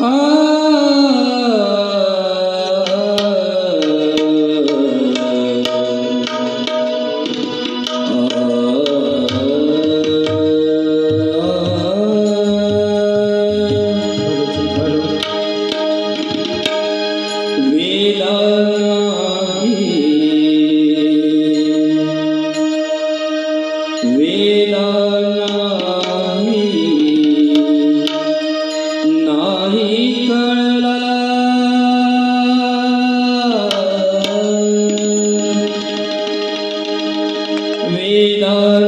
Oh. Nam.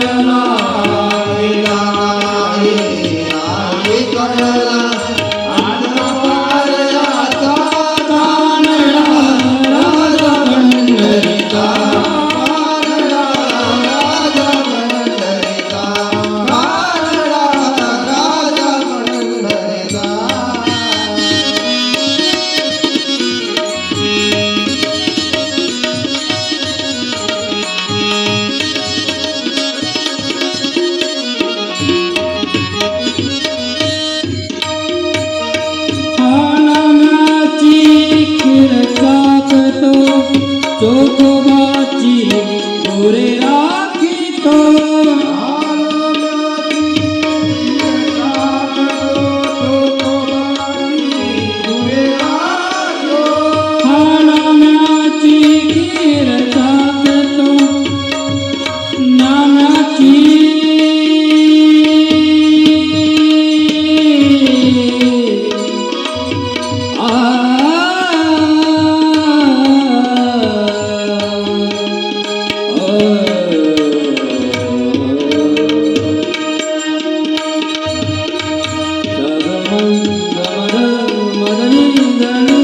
Thank. তো বাঁচি ধরে রাখি তোর you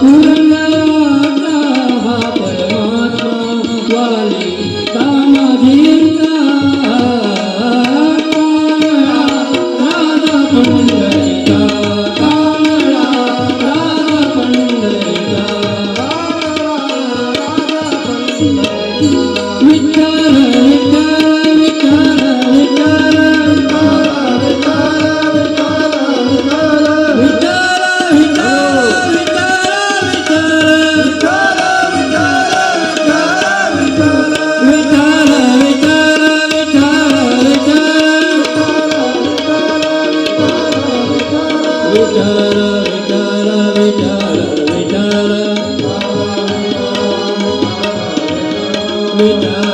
嗯。Thank you.